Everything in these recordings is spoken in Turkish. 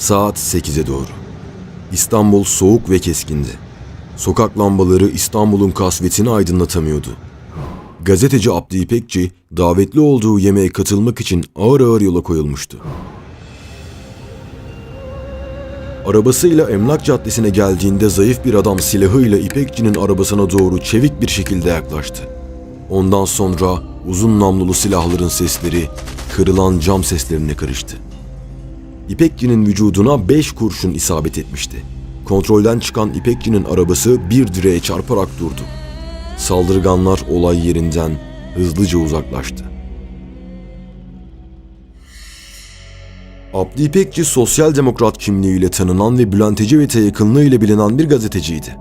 Saat 8'e doğru. İstanbul soğuk ve keskindi. Sokak lambaları İstanbul'un kasvetini aydınlatamıyordu. Gazeteci Abdi İpekçi davetli olduğu yemeğe katılmak için ağır ağır yola koyulmuştu. Arabasıyla Emlak Caddesi'ne geldiğinde zayıf bir adam silahıyla İpekçi'nin arabasına doğru çevik bir şekilde yaklaştı. Ondan sonra uzun namlulu silahların sesleri kırılan cam seslerine karıştı. İpekçi'nin vücuduna 5 kurşun isabet etmişti. Kontrolden çıkan İpekçi'nin arabası bir direğe çarparak durdu. Saldırganlar olay yerinden hızlıca uzaklaştı. Abdi İpekçi sosyal demokrat kimliğiyle tanınan ve Bülent Ecevit'e yakınlığıyla bilinen bir gazeteciydi.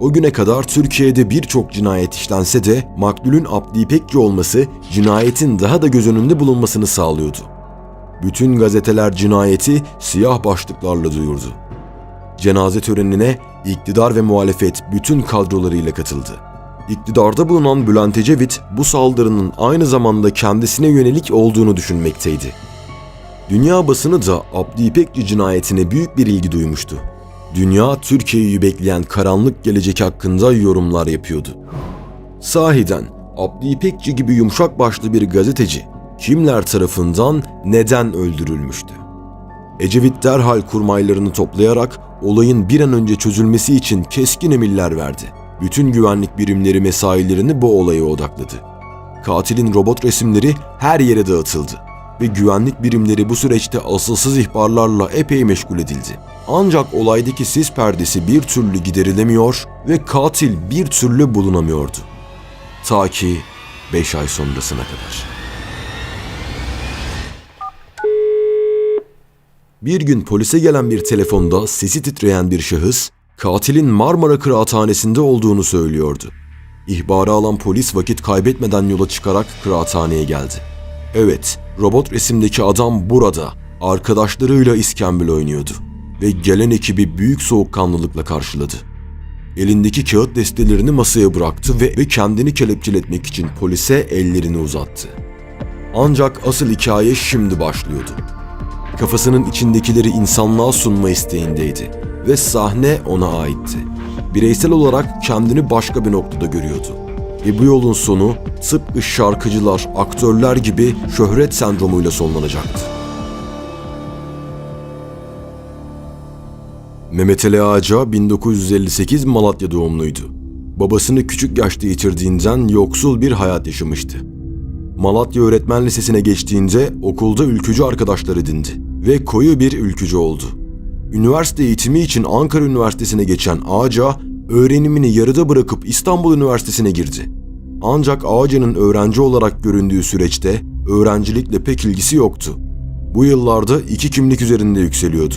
O güne kadar Türkiye'de birçok cinayet işlense de maktulün Abdi İpekçi olması cinayetin daha da göz önünde bulunmasını sağlıyordu. Bütün gazeteler cinayeti siyah başlıklarla duyurdu. Cenaze törenine iktidar ve muhalefet bütün kadrolarıyla katıldı. İktidarda bulunan Bülent Ecevit bu saldırının aynı zamanda kendisine yönelik olduğunu düşünmekteydi. Dünya basını da Abdi İpekçi cinayetine büyük bir ilgi duymuştu. Dünya Türkiye'yi bekleyen karanlık gelecek hakkında yorumlar yapıyordu. Sahiden Abdi İpekçi gibi yumuşak başlı bir gazeteci kimler tarafından neden öldürülmüştü? Ecevit derhal kurmaylarını toplayarak olayın bir an önce çözülmesi için keskin emirler verdi. Bütün güvenlik birimleri mesailerini bu olaya odakladı. Katilin robot resimleri her yere dağıtıldı ve güvenlik birimleri bu süreçte asılsız ihbarlarla epey meşgul edildi. Ancak olaydaki sis perdesi bir türlü giderilemiyor ve katil bir türlü bulunamıyordu. Ta ki 5 ay sonrasına kadar. Bir gün polise gelen bir telefonda sesi titreyen bir şahıs, katilin Marmara Kıraathanesi'nde olduğunu söylüyordu. İhbarı alan polis vakit kaybetmeden yola çıkarak kıraathaneye geldi. Evet, robot resimdeki adam burada, arkadaşlarıyla iskembil oynuyordu ve gelen ekibi büyük soğukkanlılıkla karşıladı. Elindeki kağıt destelerini masaya bıraktı ve, ve kendini kelepçeletmek için polise ellerini uzattı. Ancak asıl hikaye şimdi başlıyordu. Kafasının içindekileri insanlığa sunma isteğindeydi ve sahne ona aitti. Bireysel olarak kendini başka bir noktada görüyordu. Ve bu yolun sonu tıpkı şarkıcılar, aktörler gibi şöhret sendromuyla sonlanacaktı. Mehmet Ali Ağaca 1958 Malatya doğumluydu. Babasını küçük yaşta yitirdiğinden yoksul bir hayat yaşamıştı. Malatya Öğretmen Lisesi'ne geçtiğinde okulda ülkücü arkadaşlar edindi ve koyu bir ülkücü oldu. Üniversite eğitimi için Ankara Üniversitesi'ne geçen Ağaca, öğrenimini yarıda bırakıp İstanbul Üniversitesi'ne girdi. Ancak Ağaca'nın öğrenci olarak göründüğü süreçte öğrencilikle pek ilgisi yoktu. Bu yıllarda iki kimlik üzerinde yükseliyordu.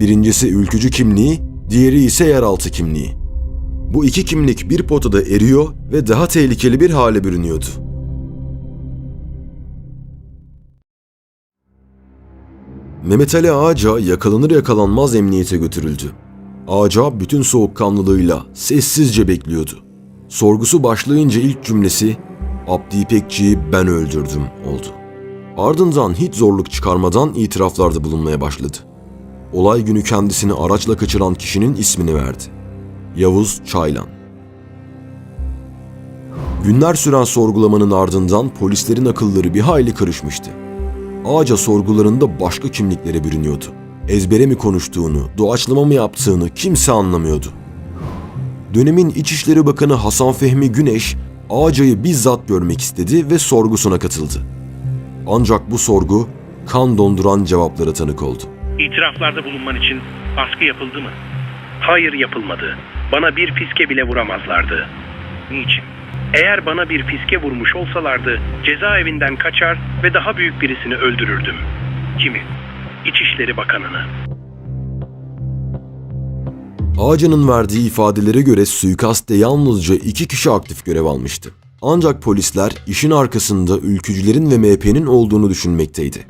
Birincisi ülkücü kimliği, diğeri ise yeraltı kimliği. Bu iki kimlik bir potada eriyor ve daha tehlikeli bir hale bürünüyordu. Mehmet Ali Ağaca yakalanır yakalanmaz emniyete götürüldü. Ağaca bütün soğukkanlılığıyla sessizce bekliyordu. Sorgusu başlayınca ilk cümlesi Abdi İpekçi'yi ben öldürdüm oldu. Ardından hiç zorluk çıkarmadan itiraflarda bulunmaya başladı. Olay günü kendisini araçla kaçıran kişinin ismini verdi. Yavuz Çaylan. Günler süren sorgulamanın ardından polislerin akılları bir hayli karışmıştı. Ağaca sorgularında başka kimliklere bürünüyordu. Ezbere mi konuştuğunu, doğaçlama mı yaptığını kimse anlamıyordu. Dönemin İçişleri Bakanı Hasan Fehmi Güneş, Ağaca'yı bizzat görmek istedi ve sorgusuna katıldı. Ancak bu sorgu kan donduran cevaplara tanık oldu. İtiraflarda bulunman için baskı yapıldı mı? Hayır yapılmadı. Bana bir fiske bile vuramazlardı. Niçin? Eğer bana bir fiske vurmuş olsalardı cezaevinden kaçar ve daha büyük birisini öldürürdüm. Kimi? İçişleri Bakanı'nı. Ağaca'nın verdiği ifadelere göre suikastte yalnızca iki kişi aktif görev almıştı. Ancak polisler işin arkasında ülkücülerin ve MHP'nin olduğunu düşünmekteydi.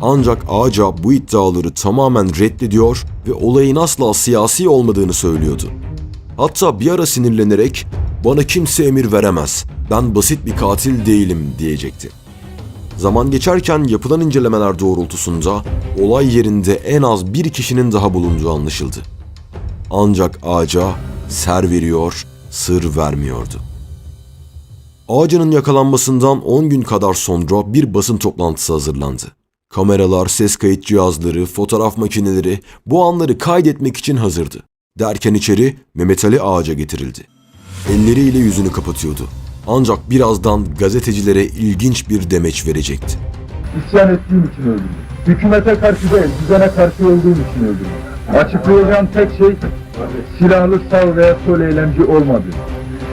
Ancak Ağaca bu iddiaları tamamen reddediyor ve olayın asla siyasi olmadığını söylüyordu. Hatta bir ara sinirlenerek bana kimse emir veremez, ben basit bir katil değilim diyecekti. Zaman geçerken yapılan incelemeler doğrultusunda olay yerinde en az bir kişinin daha bulunduğu anlaşıldı. Ancak ağaca ser veriyor, sır vermiyordu. Ağacının yakalanmasından 10 gün kadar sonra bir basın toplantısı hazırlandı. Kameralar, ses kayıt cihazları, fotoğraf makineleri bu anları kaydetmek için hazırdı. Derken içeri Mehmet Ali ağaca getirildi. Elleriyle yüzünü kapatıyordu. Ancak birazdan gazetecilere ilginç bir demeç verecekti. İsyan ettiğim için öldüm. Hükümete karşı değil, düzene karşı olduğum için öldüm. Açıklayacağım tek şey silahlı sağ veya sol eylemci olmadı.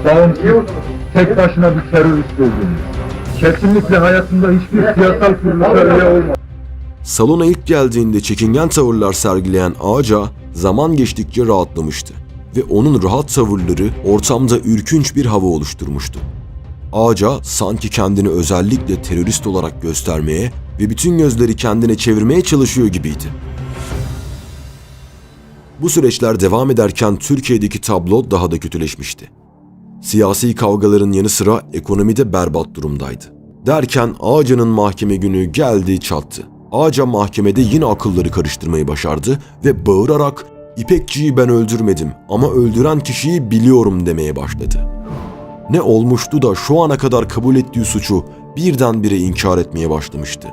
Bağımsız, tek başına bir terörist oldum. Kesinlikle hayatımda hiçbir siyasal kuruluşa üye olmadım. Salona ilk geldiğinde çekingen tavırlar sergileyen Ağaca zaman geçtikçe rahatlamıştı ve onun rahat tavırları ortamda ürkünç bir hava oluşturmuştu. Ağaca sanki kendini özellikle terörist olarak göstermeye ve bütün gözleri kendine çevirmeye çalışıyor gibiydi. Bu süreçler devam ederken Türkiye'deki tablo daha da kötüleşmişti. Siyasi kavgaların yanı sıra ekonomide berbat durumdaydı. Derken Ağaca'nın mahkeme günü geldi çattı. Ağaca mahkemede yine akılları karıştırmayı başardı ve bağırarak İpekçiyi ben öldürmedim ama öldüren kişiyi biliyorum demeye başladı. Ne olmuştu da şu ana kadar kabul ettiği suçu birdenbire inkar etmeye başlamıştı.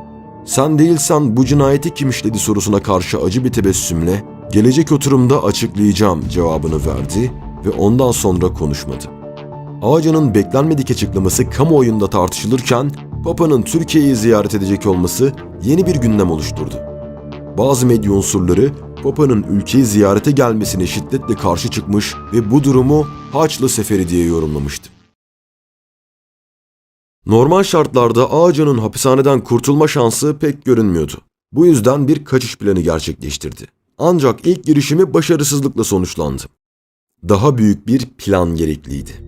Sen değilsen bu cinayeti kim işledi sorusuna karşı acı bir tebessümle gelecek oturumda açıklayacağım cevabını verdi ve ondan sonra konuşmadı. Ağaca'nın beklenmedik açıklaması kamuoyunda tartışılırken Papa'nın Türkiye'yi ziyaret edecek olması yeni bir gündem oluşturdu. Bazı medya unsurları Papa'nın ülkeyi ziyarete gelmesine şiddetle karşı çıkmış ve bu durumu Haçlı Seferi diye yorumlamıştı. Normal şartlarda Ağaca'nın hapishaneden kurtulma şansı pek görünmüyordu. Bu yüzden bir kaçış planı gerçekleştirdi. Ancak ilk girişimi başarısızlıkla sonuçlandı. Daha büyük bir plan gerekliydi.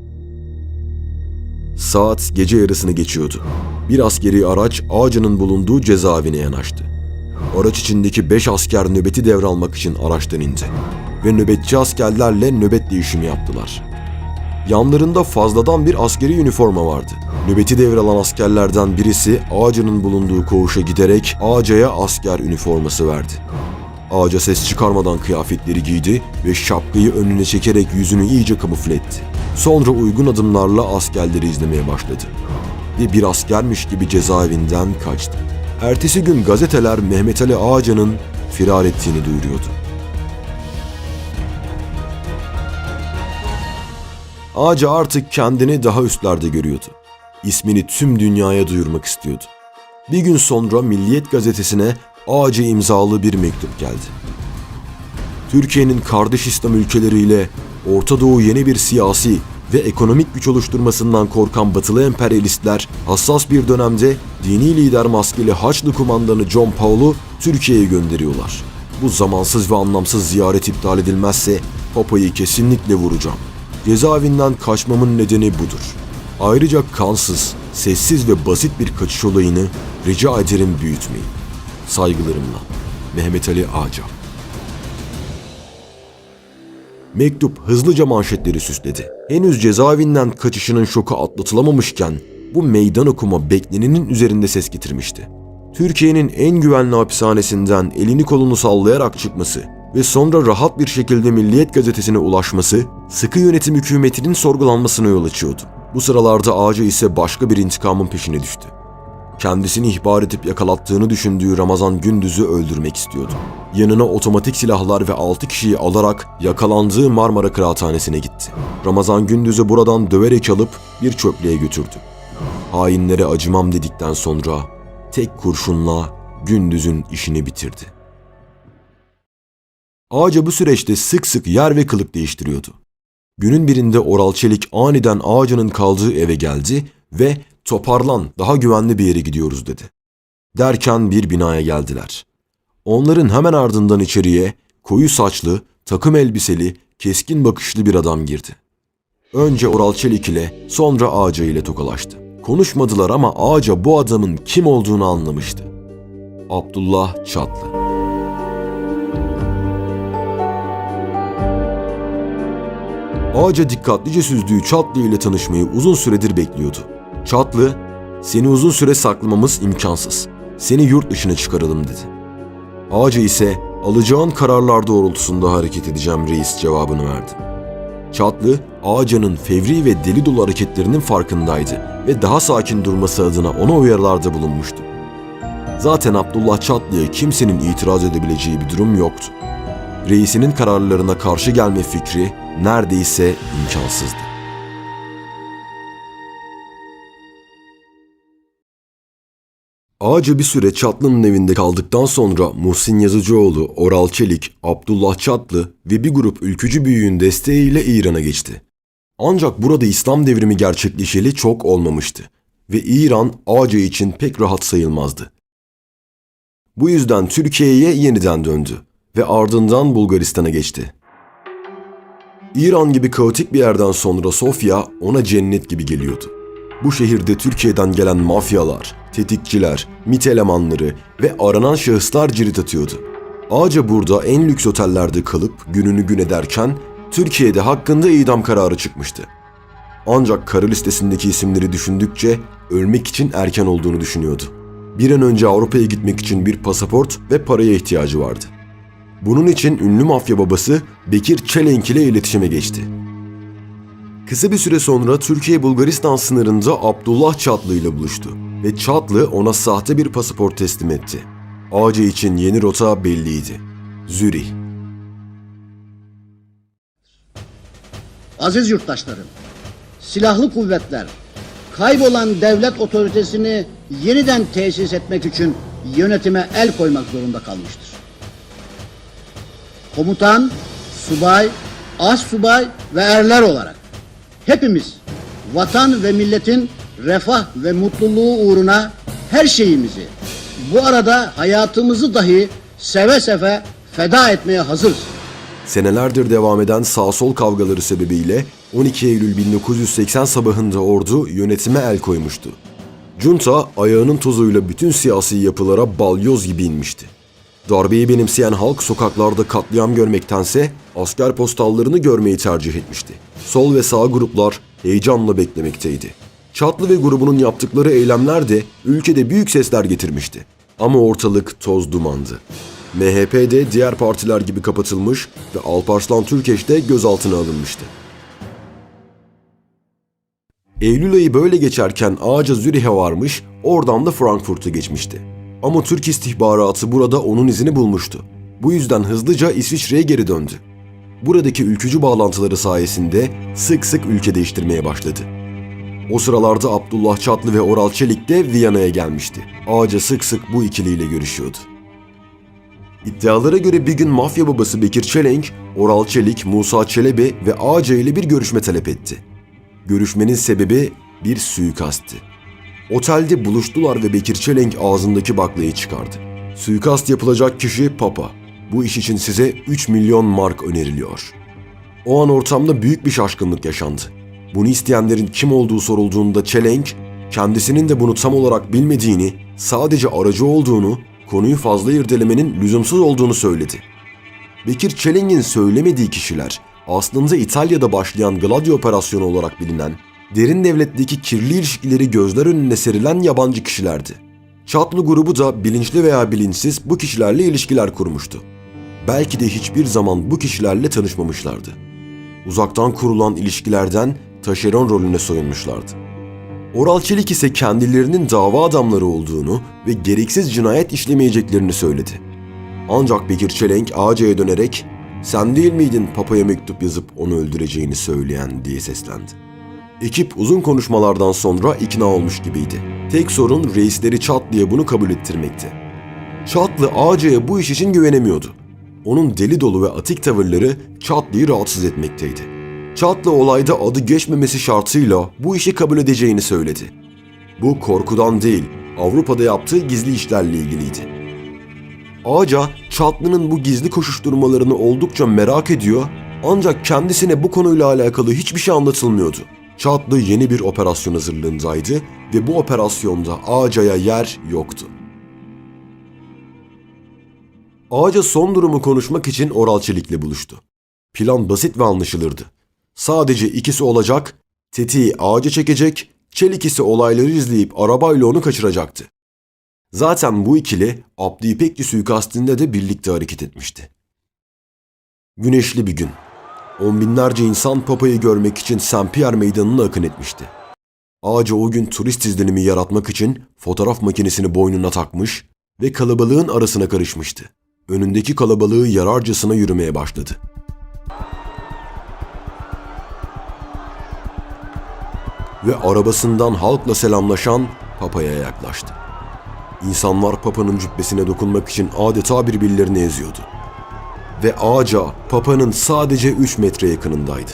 Saat gece yarısını geçiyordu. Bir askeri araç Ağacı'nın bulunduğu cezaevine yanaştı. Araç içindeki 5 asker nöbeti devralmak için araçtan indi. Ve nöbetçi askerlerle nöbet değişimi yaptılar. Yanlarında fazladan bir askeri üniforma vardı. Nöbeti devralan askerlerden birisi Ağacı'nın bulunduğu koğuşa giderek Ağaca'ya asker üniforması verdi. Ağaca ses çıkarmadan kıyafetleri giydi ve şapkayı önüne çekerek yüzünü iyice kamufle etti. Sonra uygun adımlarla askerleri izlemeye başladı. Ve bir askermiş gibi cezaevinden kaçtı. Ertesi gün gazeteler Mehmet Ali Ağaca'nın firar ettiğini duyuruyordu. Ağaca artık kendini daha üstlerde görüyordu. İsmini tüm dünyaya duyurmak istiyordu. Bir gün sonra Milliyet gazetesine Ağaca imzalı bir mektup geldi. Türkiye'nin kardeş İslam ülkeleriyle Orta Doğu yeni bir siyasi ve ekonomik güç oluşturmasından korkan batılı emperyalistler hassas bir dönemde dini lider maskeli Haçlı kumandanı John Paul'u Türkiye'ye gönderiyorlar. Bu zamansız ve anlamsız ziyaret iptal edilmezse Papa'yı kesinlikle vuracağım. Cezaevinden kaçmamın nedeni budur. Ayrıca kansız, sessiz ve basit bir kaçış olayını rica ederim büyütmeyin. Saygılarımla Mehmet Ali Ağca Mektup hızlıca manşetleri süsledi. Henüz cezaevinden kaçışının şoku atlatılamamışken bu meydan okuma beklenenin üzerinde ses getirmişti. Türkiye'nin en güvenli hapishanesinden elini kolunu sallayarak çıkması ve sonra rahat bir şekilde Milliyet gazetesine ulaşması sıkı yönetim hükümetinin sorgulanmasına yol açıyordu. Bu sıralarda Ağaca ise başka bir intikamın peşine düştü. Kendisini ihbar edip yakalattığını düşündüğü Ramazan Gündüz'ü öldürmek istiyordu. Yanına otomatik silahlar ve 6 kişiyi alarak yakalandığı Marmara Kıraathanesi'ne gitti. Ramazan Gündüz'ü buradan döverek alıp bir çöplüğe götürdü. Hainlere acımam dedikten sonra tek kurşunla Gündüz'ün işini bitirdi. Ağaca bu süreçte sık sık yer ve kılık değiştiriyordu. Günün birinde Oral Çelik aniden ağacının kaldığı eve geldi ve toparlan daha güvenli bir yere gidiyoruz dedi. Derken bir binaya geldiler. Onların hemen ardından içeriye koyu saçlı, takım elbiseli, keskin bakışlı bir adam girdi. Önce Oral Çelik ile sonra Ağaca ile tokalaştı. Konuşmadılar ama Ağaca bu adamın kim olduğunu anlamıştı. Abdullah Çatlı. Ağaca dikkatlice süzdüğü Çatlı ile tanışmayı uzun süredir bekliyordu. Çatlı, Seni uzun süre saklamamız imkansız. Seni yurt dışına çıkaralım dedi. Ağaca ise alacağın kararlar doğrultusunda hareket edeceğim reis cevabını verdi. Çatlı, Ağaca'nın fevri ve deli dolu hareketlerinin farkındaydı ve daha sakin durması adına ona uyarılarda bulunmuştu. Zaten Abdullah Çatlı'ya kimsenin itiraz edebileceği bir durum yoktu. Reisinin kararlarına karşı gelme fikri neredeyse imkansızdı. Ağaca bir süre Çatlı'nın evinde kaldıktan sonra Muhsin Yazıcıoğlu, Oral Çelik, Abdullah Çatlı ve bir grup ülkücü büyüğün desteğiyle İran'a geçti. Ancak burada İslam devrimi gerçekleşeli çok olmamıştı ve İran Ağaca için pek rahat sayılmazdı. Bu yüzden Türkiye'ye yeniden döndü ve ardından Bulgaristan'a geçti. İran gibi kaotik bir yerden sonra Sofya ona cennet gibi geliyordu. Bu şehirde Türkiye'den gelen mafyalar, tetikçiler, MİT elemanları ve aranan şahıslar cirit atıyordu. Ağaca burada en lüks otellerde kalıp gününü gün ederken Türkiye'de hakkında idam kararı çıkmıştı. Ancak kara listesindeki isimleri düşündükçe ölmek için erken olduğunu düşünüyordu. Bir an önce Avrupa'ya gitmek için bir pasaport ve paraya ihtiyacı vardı. Bunun için ünlü mafya babası Bekir Çelenk ile iletişime geçti. Kısa bir süre sonra Türkiye-Bulgaristan sınırında Abdullah Çatlı ile buluştu ve Çatlı ona sahte bir pasaport teslim etti. Ağaca için yeni rota belliydi. Zürih. Aziz yurttaşlarım, silahlı kuvvetler kaybolan devlet otoritesini yeniden tesis etmek için yönetime el koymak zorunda kalmıştır. Komutan, subay, as subay ve erler olarak hepimiz vatan ve milletin refah ve mutluluğu uğruna her şeyimizi, bu arada hayatımızı dahi seve seve feda etmeye hazırız. Senelerdir devam eden sağ-sol kavgaları sebebiyle 12 Eylül 1980 sabahında ordu yönetime el koymuştu. Junta ayağının tozuyla bütün siyasi yapılara balyoz gibi inmişti. Darbeyi benimseyen halk sokaklarda katliam görmektense asker postallarını görmeyi tercih etmişti. Sol ve sağ gruplar heyecanla beklemekteydi. Çatlı ve grubunun yaptıkları eylemler de ülkede büyük sesler getirmişti. Ama ortalık toz dumandı. MHP de diğer partiler gibi kapatılmış ve Alparslan Türkeş de gözaltına alınmıştı. Eylül ayı böyle geçerken Ağaca Zürih'e varmış, oradan da Frankfurt'a geçmişti. Ama Türk istihbaratı burada onun izini bulmuştu. Bu yüzden hızlıca İsviçre'ye geri döndü. Buradaki ülkücü bağlantıları sayesinde sık sık ülke değiştirmeye başladı. O sıralarda Abdullah Çatlı ve Oral Çelik de Viyana'ya gelmişti. Ağaca sık sık bu ikiliyle görüşüyordu. İddialara göre bir gün mafya babası Bekir Çelenk, Oral Çelik, Musa Çelebi ve Ağaca ile bir görüşme talep etti. Görüşmenin sebebi bir suikasttı. Otelde buluştular ve Bekir Çelenk ağzındaki baklayı çıkardı. Suikast yapılacak kişi Papa. Bu iş için size 3 milyon mark öneriliyor. O an ortamda büyük bir şaşkınlık yaşandı. Bunu isteyenlerin kim olduğu sorulduğunda Çelenk, kendisinin de bunu tam olarak bilmediğini, sadece aracı olduğunu, konuyu fazla irdelemenin lüzumsuz olduğunu söyledi. Bekir Çelenk'in söylemediği kişiler aslında İtalya'da başlayan Gladio operasyonu olarak bilinen, derin devletteki kirli ilişkileri gözler önüne serilen yabancı kişilerdi. Çatlı grubu da bilinçli veya bilinçsiz bu kişilerle ilişkiler kurmuştu. Belki de hiçbir zaman bu kişilerle tanışmamışlardı. Uzaktan kurulan ilişkilerden taşeron rolüne soyunmuşlardı. Oral Çelik ise kendilerinin dava adamları olduğunu ve gereksiz cinayet işlemeyeceklerini söyledi. Ancak Bekir Çelenk Ağaca'ya dönerek sen değil miydin papaya mektup yazıp onu öldüreceğini söyleyen diye seslendi. Ekip uzun konuşmalardan sonra ikna olmuş gibiydi. Tek sorun reisleri Çat diye bunu kabul ettirmekti. Çatlı Ağaca'ya bu iş için güvenemiyordu. Onun deli dolu ve atik tavırları Çatlı'yı rahatsız etmekteydi. Çatlı olayda adı geçmemesi şartıyla bu işi kabul edeceğini söyledi. Bu korkudan değil, Avrupa'da yaptığı gizli işlerle ilgiliydi. Ağaca, Çatlı'nın bu gizli koşuşturmalarını oldukça merak ediyor ancak kendisine bu konuyla alakalı hiçbir şey anlatılmıyordu. Çatlı yeni bir operasyon hazırlığındaydı ve bu operasyonda Ağaca'ya yer yoktu. Ağaca son durumu konuşmak için Oral Çelik'le buluştu. Plan basit ve anlaşılırdı. Sadece ikisi olacak, tetiği ağaca çekecek, Çelik ise olayları izleyip arabayla onu kaçıracaktı. Zaten bu ikili Abdi İpekçi suikastinde de birlikte hareket etmişti. Güneşli bir gün. On binlerce insan Papa'yı görmek için Saint Pierre meydanına akın etmişti. Ağaca o gün turist izlenimi yaratmak için fotoğraf makinesini boynuna takmış ve kalabalığın arasına karışmıştı. Önündeki kalabalığı yararcasına yürümeye başladı. Ve arabasından halkla selamlaşan Papa'ya yaklaştı. İnsanlar Papa'nın cübbesine dokunmak için adeta birbirlerini eziyordu. Ve ağaca Papa'nın sadece 3 metre yakınındaydı.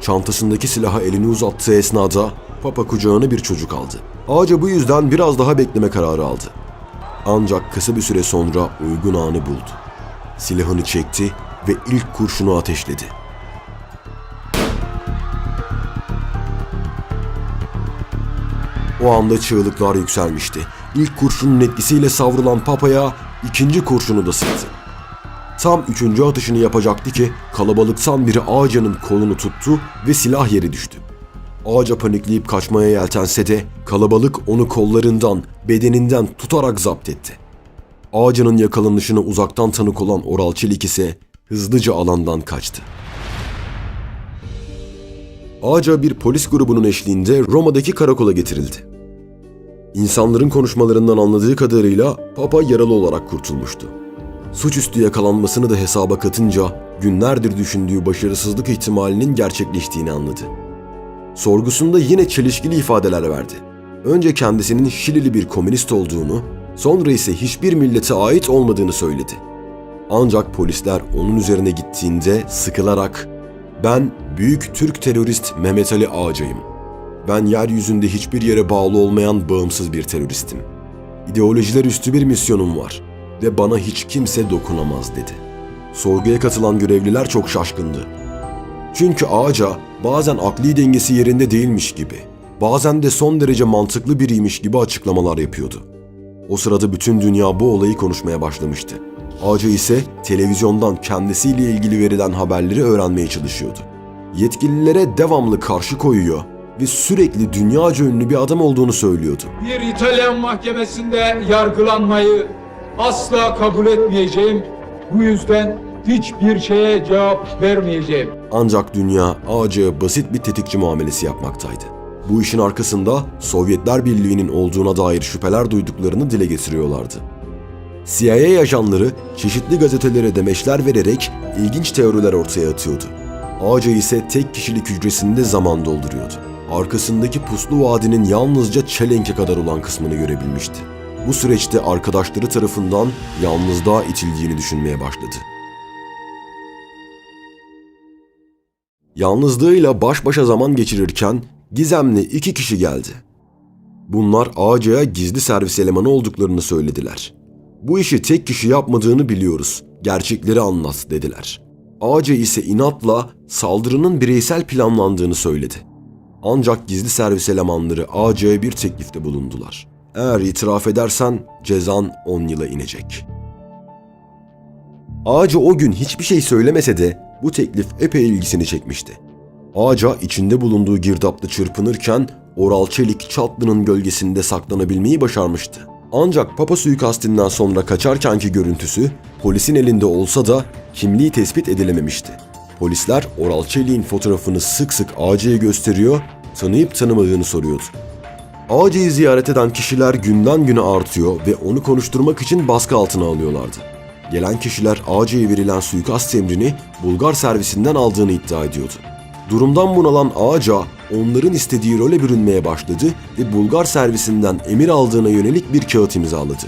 Çantasındaki silahı elini uzattığı esnada Papa kucağına bir çocuk aldı. Ağaca bu yüzden biraz daha bekleme kararı aldı. Ancak kısa bir süre sonra uygun anı buldu. Silahını çekti ve ilk kurşunu ateşledi. O anda çığlıklar yükselmişti. İlk kurşunun etkisiyle savrulan Papa'ya ikinci kurşunu da sıktı. Tam üçüncü atışını yapacaktı ki kalabalıktan biri Ağaca'nın kolunu tuttu ve silah yere düştü. Ağaca panikleyip kaçmaya yeltense de kalabalık onu kollarından, bedeninden tutarak zapt etti. Ağaca'nın yakalanışına uzaktan tanık olan Oral Çelik ise hızlıca alandan kaçtı. Ağaca bir polis grubunun eşliğinde Roma'daki karakola getirildi. İnsanların konuşmalarından anladığı kadarıyla Papa yaralı olarak kurtulmuştu. Suçüstü yakalanmasını da hesaba katınca günlerdir düşündüğü başarısızlık ihtimalinin gerçekleştiğini anladı. Sorgusunda yine çelişkili ifadeler verdi. Önce kendisinin Şilili bir komünist olduğunu, sonra ise hiçbir millete ait olmadığını söyledi. Ancak polisler onun üzerine gittiğinde sıkılarak "Ben büyük Türk terörist Mehmet Ali Ağacayım. Ben yeryüzünde hiçbir yere bağlı olmayan bağımsız bir teröristim. İdeolojiler üstü bir misyonum var ve bana hiç kimse dokunamaz." dedi. Sorguya katılan görevliler çok şaşkındı. Çünkü Ağaca bazen akli dengesi yerinde değilmiş gibi, bazen de son derece mantıklı biriymiş gibi açıklamalar yapıyordu. O sırada bütün dünya bu olayı konuşmaya başlamıştı. Ağaca ise televizyondan kendisiyle ilgili verilen haberleri öğrenmeye çalışıyordu. Yetkililere devamlı karşı koyuyor ve sürekli dünyaca ünlü bir adam olduğunu söylüyordu. bir İtalyan mahkemesinde yargılanmayı asla kabul etmeyeceğim. Bu yüzden hiçbir şeye cevap vermeyeceğim. Ancak dünya Ağaca'ya basit bir tetikçi muamelesi yapmaktaydı. Bu işin arkasında Sovyetler Birliği'nin olduğuna dair şüpheler duyduklarını dile getiriyorlardı. CIA ajanları çeşitli gazetelere demeçler vererek ilginç teoriler ortaya atıyordu. Ağaca ise tek kişilik hücresinde zaman dolduruyordu. Arkasındaki puslu vadinin yalnızca çelenke kadar olan kısmını görebilmişti. Bu süreçte arkadaşları tarafından yalnızlığa itildiğini düşünmeye başladı. Yalnızlığıyla baş başa zaman geçirirken gizemli iki kişi geldi. Bunlar Ağaca'ya gizli servis elemanı olduklarını söylediler. Bu işi tek kişi yapmadığını biliyoruz. Gerçekleri anlat dediler. Ağaca ise inatla saldırının bireysel planlandığını söyledi. Ancak gizli servis elemanları Ağaca'ya bir teklifte bulundular. Eğer itiraf edersen cezan 10 yıla inecek. Ağaca o gün hiçbir şey söylemese de bu teklif epey ilgisini çekmişti. Ağaca içinde bulunduğu girdapta çırpınırken Oral Çelik Çatlı'nın gölgesinde saklanabilmeyi başarmıştı. Ancak Papa suikastinden sonra kaçarkenki görüntüsü polisin elinde olsa da kimliği tespit edilememişti. Polisler Oral Çelik'in fotoğrafını sık sık Ağaca'ya gösteriyor, tanıyıp tanımadığını soruyordu. Ağaca'yı ziyaret eden kişiler günden güne artıyor ve onu konuşturmak için baskı altına alıyorlardı. Gelen kişiler Ağaca'ya verilen suikast emrini Bulgar servisinden aldığını iddia ediyordu. Durumdan bunalan Ağaca onların istediği role bürünmeye başladı ve Bulgar servisinden emir aldığına yönelik bir kağıt imzaladı.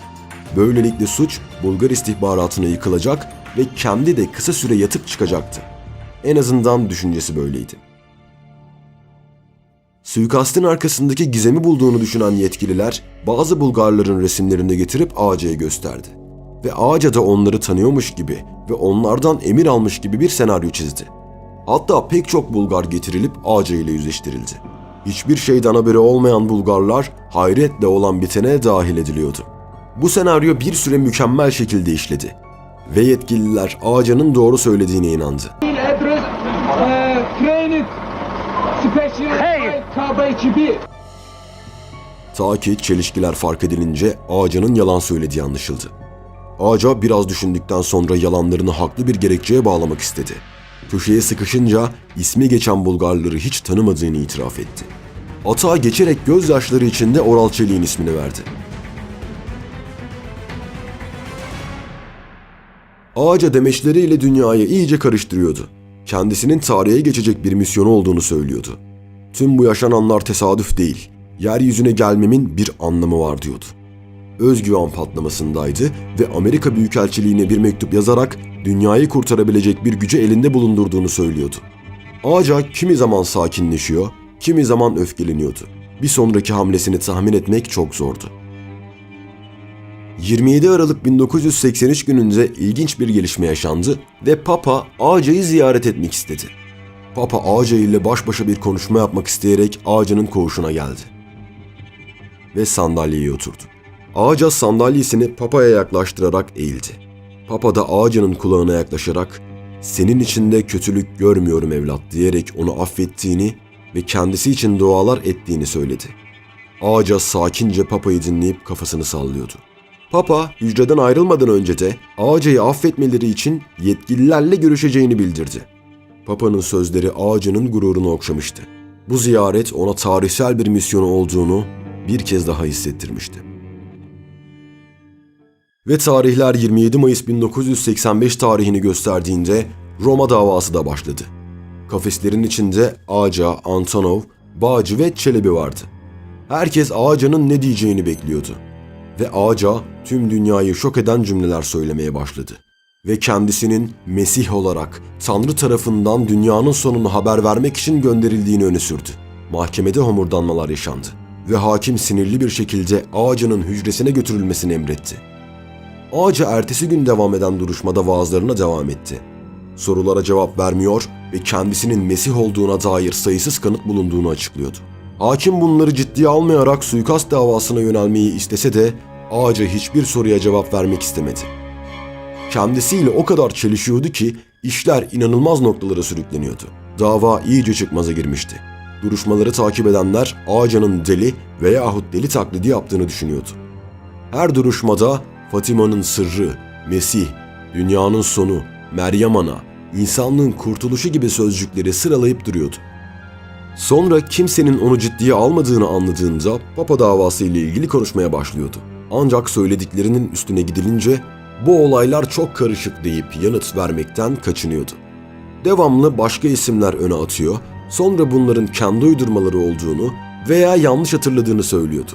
Böylelikle suç Bulgar istihbaratına yıkılacak ve kendi de kısa süre yatıp çıkacaktı. En azından düşüncesi böyleydi. Suikastın arkasındaki gizemi bulduğunu düşünen yetkililer bazı Bulgarların resimlerini de getirip Ağaca'ya gösterdi. Ve Ağaca da onları tanıyormuş gibi ve onlardan emir almış gibi bir senaryo çizdi. Hatta pek çok Bulgar getirilip Ağaca ile yüzleştirildi. Hiçbir şeyden haberi olmayan Bulgarlar hayretle olan bitene dahil ediliyordu. Bu senaryo bir süre mükemmel şekilde işledi. Ve yetkililer Ağaca'nın doğru söylediğine inandı. Hey. KB 2 Ta ki çelişkiler fark edilince Ağca'nın yalan söylediği anlaşıldı. Ağca biraz düşündükten sonra yalanlarını haklı bir gerekçeye bağlamak istedi. Köşeye sıkışınca ismi geçen Bulgarları hiç tanımadığını itiraf etti. Atağa geçerek gözyaşları içinde Oral Çelik'in ismini verdi. Ağaca demeçleriyle dünyayı iyice karıştırıyordu. Kendisinin tarihe geçecek bir misyonu olduğunu söylüyordu. Tüm bu yaşananlar tesadüf değil, yeryüzüne gelmemin bir anlamı var diyordu. Özgüven patlamasındaydı ve Amerika Büyükelçiliğine bir mektup yazarak dünyayı kurtarabilecek bir gücü elinde bulundurduğunu söylüyordu. Ağaca kimi zaman sakinleşiyor, kimi zaman öfkeleniyordu. Bir sonraki hamlesini tahmin etmek çok zordu. 27 Aralık 1983 gününde ilginç bir gelişme yaşandı ve Papa Ağca'yı ziyaret etmek istedi. Papa Ağca ile baş başa bir konuşma yapmak isteyerek Ağca'nın koğuşuna geldi. Ve sandalyeye oturdu. Ağaca sandalyesini Papa'ya yaklaştırarak eğildi. Papa da Ağca'nın kulağına yaklaşarak senin içinde kötülük görmüyorum evlat diyerek onu affettiğini ve kendisi için dualar ettiğini söyledi. Ağaca sakince Papa'yı dinleyip kafasını sallıyordu. Papa hücreden ayrılmadan önce de Ağaca'yı affetmeleri için yetkililerle görüşeceğini bildirdi. Papa'nın sözleri Ağaca'nın gururunu okşamıştı. Bu ziyaret ona tarihsel bir misyonu olduğunu bir kez daha hissettirmişti. Ve tarihler 27 Mayıs 1985 tarihini gösterdiğinde Roma davası da başladı. Kafeslerin içinde Ağaca, Antonov, Bağcı ve Çelebi vardı. Herkes Ağaca'nın ne diyeceğini bekliyordu. Ve Ağaca tüm dünyayı şok eden cümleler söylemeye başladı. Ve kendisinin Mesih olarak Tanrı tarafından dünyanın sonunu haber vermek için gönderildiğini öne sürdü. Mahkemede homurdanmalar yaşandı. Ve hakim sinirli bir şekilde Ağaca'nın hücresine götürülmesini emretti. Ağaca ertesi gün devam eden duruşmada vaazlarına devam etti. Sorulara cevap vermiyor ve kendisinin Mesih olduğuna dair sayısız kanıt bulunduğunu açıklıyordu. Hakim bunları ciddiye almayarak suikast davasına yönelmeyi istese de Ağaca hiçbir soruya cevap vermek istemedi. Kendisiyle o kadar çelişiyordu ki işler inanılmaz noktalara sürükleniyordu. Dava iyice çıkmaza girmişti. Duruşmaları takip edenler Ağaca'nın deli veyahut deli taklidi yaptığını düşünüyordu. Her duruşmada Fatima'nın sırrı, Mesih, dünyanın sonu, Meryem Ana, insanlığın kurtuluşu gibi sözcükleri sıralayıp duruyordu. Sonra kimsenin onu ciddiye almadığını anladığında Papa davası ile ilgili konuşmaya başlıyordu. Ancak söylediklerinin üstüne gidilince bu olaylar çok karışık deyip yanıt vermekten kaçınıyordu. Devamlı başka isimler öne atıyor, sonra bunların kendi uydurmaları olduğunu veya yanlış hatırladığını söylüyordu.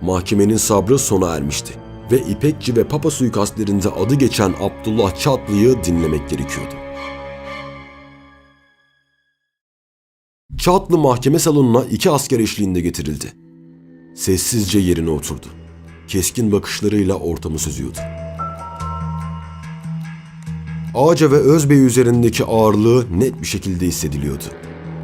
Mahkemenin sabrı sona ermişti ve İpekçi ve Papa suikastlerinde adı geçen Abdullah Çatlı'yı dinlemek gerekiyordu. Çatlı mahkeme salonuna iki asker eşliğinde getirildi. Sessizce yerine oturdu. Keskin bakışlarıyla ortamı süzüyordu. Ağaca ve Özbey üzerindeki ağırlığı net bir şekilde hissediliyordu.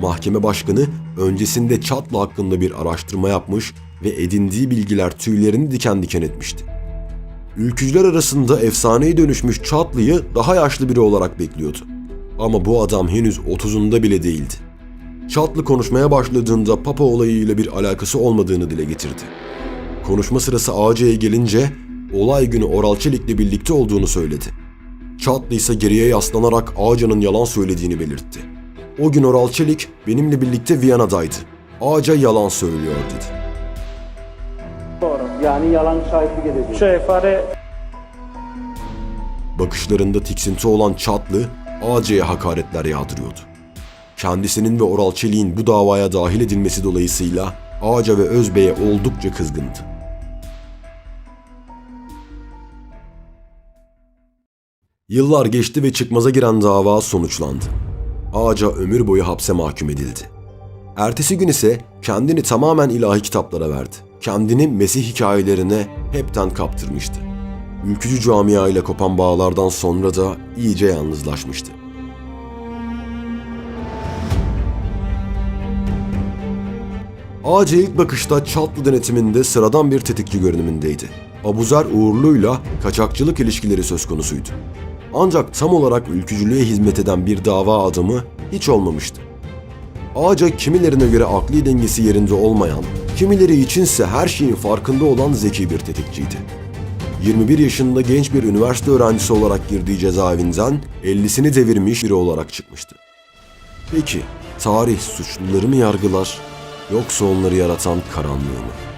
Mahkeme başkanı öncesinde Çatlı hakkında bir araştırma yapmış ve edindiği bilgiler tüylerini diken diken etmişti. Ülkücüler arasında efsaneye dönüşmüş Çatlı'yı daha yaşlı biri olarak bekliyordu. Ama bu adam henüz 30'unda bile değildi. Çatlı konuşmaya başladığında Papa olayıyla bir alakası olmadığını dile getirdi. Konuşma sırası Ağaca'ya gelince olay günü Oral Çelik'le birlikte olduğunu söyledi. Çatlı ise geriye yaslanarak Ağaca'nın yalan söylediğini belirtti. O gün Oral Çelik benimle birlikte Viyana'daydı. Ağaca yalan söylüyor dedi. Doğru. Yani yalan şahitlik edecek. Şu ifade Bakışlarında tiksinti olan Çatlı Ağaca'ya hakaretler yağdırıyordu. Kendisinin ve Oral Çelik'in bu davaya dahil edilmesi dolayısıyla Ağaca ve Özbey'e oldukça kızgındı. Yıllar geçti ve çıkmaza giren dava sonuçlandı. Ağaca ömür boyu hapse mahkum edildi. Ertesi gün ise kendini tamamen ilahi kitaplara verdi. Kendini Mesih hikayelerine hepten kaptırmıştı. Ülkücü camia ile kopan bağlardan sonra da iyice yalnızlaşmıştı. Ağaca ilk bakışta Çatlı denetiminde sıradan bir tetikçi görünümündeydi. Abuzer Uğurlu'yla kaçakçılık ilişkileri söz konusuydu. Ancak tam olarak ülkücülüğe hizmet eden bir dava adamı hiç olmamıştı. Ağaca kimilerine göre akli dengesi yerinde olmayan, kimileri içinse her şeyin farkında olan zeki bir tetikçiydi. 21 yaşında genç bir üniversite öğrencisi olarak girdiği cezaevinden 50'sini devirmiş biri olarak çıkmıştı. Peki, tarih suçluları mı yargılar yoksa onları yaratan karanlığı mı?